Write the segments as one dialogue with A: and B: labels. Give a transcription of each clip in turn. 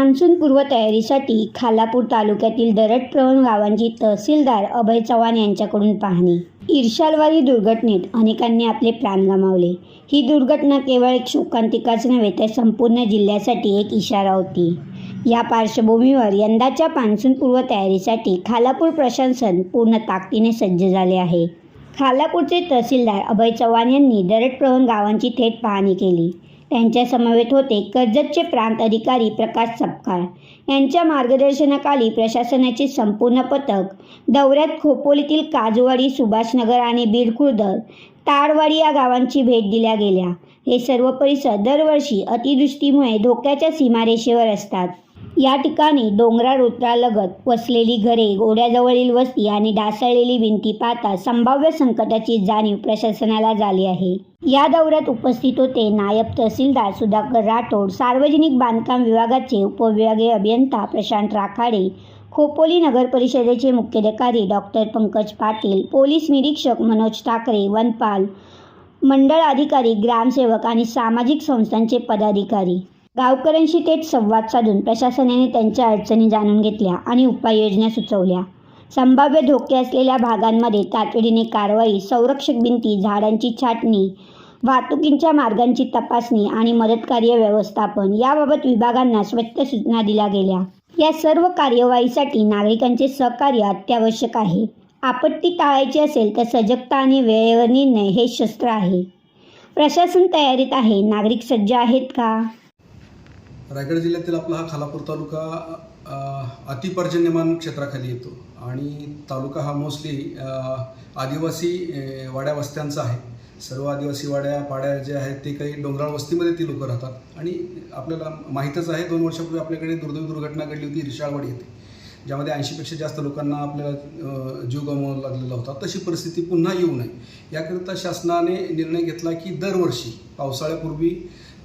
A: मान्सूनपूर्व तयारीसाठी खालापूर तालुक्यातील दरडप्रवण गावांची तहसीलदार अभय चव्हाण यांच्याकडून पाहणी. ईर्षालवादी दुर्घटनेत अनेकांनी आपले प्राण गमावले. ही दुर्घटना केवळ एक शोकांतिकाच नव्हे तर संपूर्ण जिल्ह्यासाठी एक इशारा होती. या पार्श्वभूमीवर यंदाच्या मान्सूनपूर्व तयारीसाठी खालापूर प्रशासन पूर्ण ताकदीने सज्ज झाले आहे. खालापूरचे तहसीलदार अभय चव्हाण यांनी दरडप्रवण गावांची थेट पाहणी केली. त्यांच्या समवेत होते. कर्जतचे प्रांत अधिकारी प्रकाश सपकाळ यांच्या मार्गदर्शनाखाली प्रशासनाचे संपूर्ण पथक दौऱ्यात खोपोलीतील काजूवाडी सुभाषनगर आणि बीडखुर्द ताडवाडी या गावांची भेट दिल्या गेल्या. हे सर्व परिसर दरवर्षी अतिवृष्टीमुळे धोक्याच्या सीमारेषेवर असतात. या ठिकाणी डोंगराळ उतरालगत वसलेली घरे गोड्याजवळील वस्ती आणि ढासळलेली भिंती पाहता संभाव्य संकटाची जाणीव प्रशासनाला झाली आहे. या दौऱ्यात उपस्थित होते नायब तहसीलदार सुधाकर राठोड सार्वजनिक बांधकाम विभागाचे उपविभागीय अभियंता प्रशांत राखाडे खोपोली नगर परिषदेचे मुख्याधिकारी डॉक्टर पंकज पाटील पोलीस निरीक्षक मनोज ठाकरे वनपाल मंडळ अधिकारी ग्रामसेवक आणि सामाजिक संस्थांचे पदाधिकारी. गावकऱ्यांशी थेट संवाद साधून प्रशासनाने त्यांच्या अडचणी जाणून घेतल्या आणि उपाययोजना सुचवल्या. संभाव्य धोके असलेल्या भागांमध्ये तातडीने कारवाई संरक्षक भिंती झाडांची छाटणी वाहतुकींच्या मार्गांची तपासणी आणि मदतकार्य व्यवस्थापन याबाबत विभागांना स्वच्छ सूचना दिल्या गेल्या. या सर्व कार्यवाहीसाठी नागरिकांचे सहकार्य अत्यावश्यक आहे. आपत्ती टाळायची असेल तर सजगता आणि वेळेवर निर्णय हे शस्त्र आहे. प्रशासन तयारीत आहे. नागरिक सज्ज आहेत का?
B: रायगड जिल्ह्यातील आपला हा खालापूर तालुका अतिपर्जन्यमान क्षेत्राखाली येतो. आणि तालुका हा मोस्टली आदिवासी वाड्या वस्त्यांचा आहे. सर्व आदिवासी वाड्या पाड्या जे आहेत ते काही डोंगराळ वस्तीमध्ये ती लोकं राहतात. आणि आपल्याला माहीतच आहे दोन वर्षापूर्वी आपल्याकडे दुर्दैवी दुर्घटना घडली होती रिशाळवाडी येथे. ज्यामध्ये ऐंशीपेक्षा जास्त लोकांना आपल्याला जीव गमावा लागलेला होता तशी परिस्थिती पुन्हा येऊ नये. याकरिता शासनाने निर्णय घेतला की दरवर्षी पावसाळ्यापूर्वी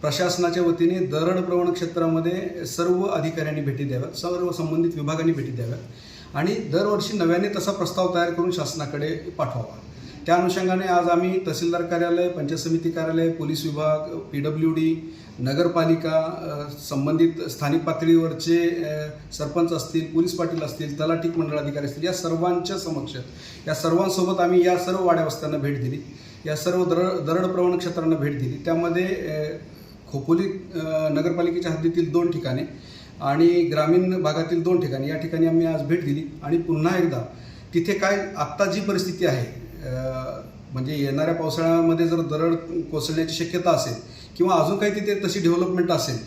B: प्रशासनाच्या वतीने दरडप्रवण क्षेत्रामध्ये सर्व अधिकाऱ्यांनी भेटी द्याव्यात सर्व संबंधित विभागांनी भेटी द्याव्यात आणि दरवर्षी नव्याने तसा प्रस्ताव तयार करून शासनाकडे पाठवावा. त्या अनुषंगाने आज आम्ही तहसीलदार कार्यालय पंचायत समिती कार्यालय पोलीस विभाग पी डब्ल्यू डी नगरपालिका संबंधित स्थानिक पातळीवरचे सरपंच असतील पोलीस पाटील असतील तलाठीक मंडळ अधिकारी असतील या सर्वांच्या समक्ष या सर्वांसोबत आम्ही या सर्व वाड्यावस्त्यांना भेट दिली. या सर्व दरड दरड प्रवण क्षेत्रांना भेट दिली. त्यामध्ये खोपोली नगरपालिकेच्या हद्दीतील दोन ठिकाणे आणि ग्रामीण भागातील दोन ठिकाणी या ठिकाणी आम्ही आज भेट दिली. आणि पुन्हा एकदा तिथे काय आत्ता जी परिस्थिती आहे म्हणजे येणाऱ्या पावसाळ्यामध्ये जर दरड कोसळण्याची शक्यता असेल किंवा अजून काही तिथे तशी डेव्हलपमेंट असेल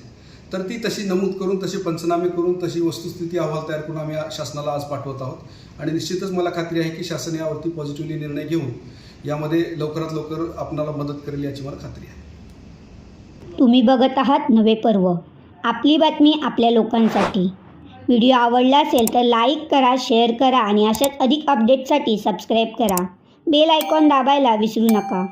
B: तर ती तशी नमूद करून तसे पंचनामे करून तशी वस्तुस्थिती अहवाल तयार करून आम्ही शासनाला आज पाठवत आहोत. आणि निश्चितच मला खात्री आहे की शासन यावरती पॉझिटिव्हली निर्णय घेऊन यामध्ये लवकरात लवकर आपणाला मदत करेल याची मला खात्री आहे.
A: तुम्ही बघत आहात नवे पर्व. आपली बातमी आपल्या लोकांसाठी. व्हिडिओ आवडला असेल तर लाईक करा शेअर करा आणि अशाच अधिक अपडेटसाठी सबस्क्राईब करा. બેલ આઇકોન દાબાયેલા વિસરું નકા.